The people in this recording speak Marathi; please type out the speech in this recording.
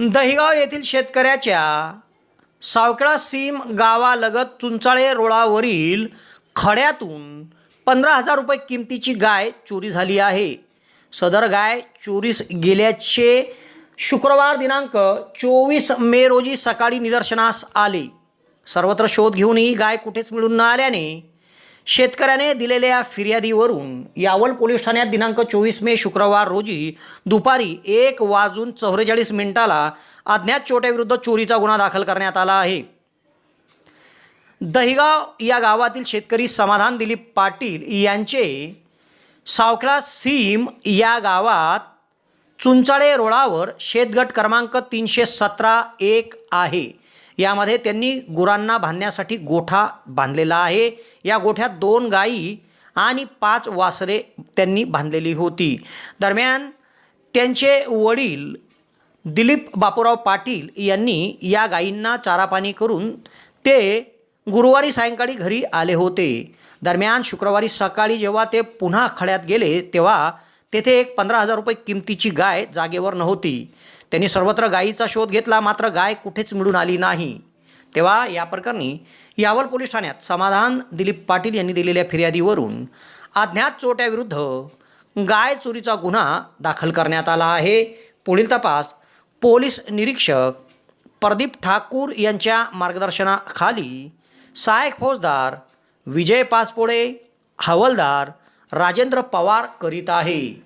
दहिगाव येथील शेतकऱ्याच्या सावकळा सीम गावालगत चुंचाळे रोडावरील खड्यातून पंधरा हजार रुपये किमतीची गाय चोरी झाली आहे. सदर गाय चोरीस गेल्याचे शुक्रवार दिनांक चोवीस मे रोजी सकाळी निदर्शनास आले. सर्वत्र शोध घेऊनही गाय कुठेच मिळून न आल्याने शेतकऱ्याने दिलेल्या फिर्यादीवरून यावल पोलीस ठाण्यात दिनांक चोवीस मे शुक्रवार रोजी दुपारी एक वाजून चौवेचाळीस मिनिटाला अज्ञात चोट्याविरुद्ध चोरीचा गुन्हा दाखल करण्यात आला आहे. दहिगाव या गावातील शेतकरी समाधान दिलीप पाटील यांचे सावखळा सीम या गावात चुंचाळे रोडावर शेतगट क्रमांक तीनशे सतरा एक आहे. यामध्ये त्यांनी गुरांना बांधण्यासाठी गोठा बांधलेला आहे. या गोठ्यात दोन गायी आणि पाच वासरे त्यांनी बांधलेली होती. दरम्यान त्यांचे वडील दिलीप बापूराव पाटील यांनी या गायींना चारापाणी करून ते गुरुवारी सायंकाळी घरी आले होते. दरम्यान शुक्रवारी सकाळी जेव्हा ते पुन्हा खड्यात गेले तेव्हा तेथे एक पंधरा हजार रुपये किमतीची गाय जागेवर नव्हती. त्यांनी सर्वत्र गायीचा शोध घेतला मात्र गाय कुठेच मिळून आली नाही. तेव्हा या प्रकरणी यावल पोलीस ठाण्यात समाधान दिलीप पाटील यांनी दिलेल्या फिर्यादीवरून अज्ञात चोट्याविरुद्ध गाय चोरीचा गुन्हा दाखल करण्यात आला आहे. पुढील तपास पोलीस निरीक्षक प्रदीप ठाकूर यांच्या मार्गदर्शनाखाली सहायक फौजदार विजय पासपोळे हवलदार राजेंद्र पवार करीत आहे.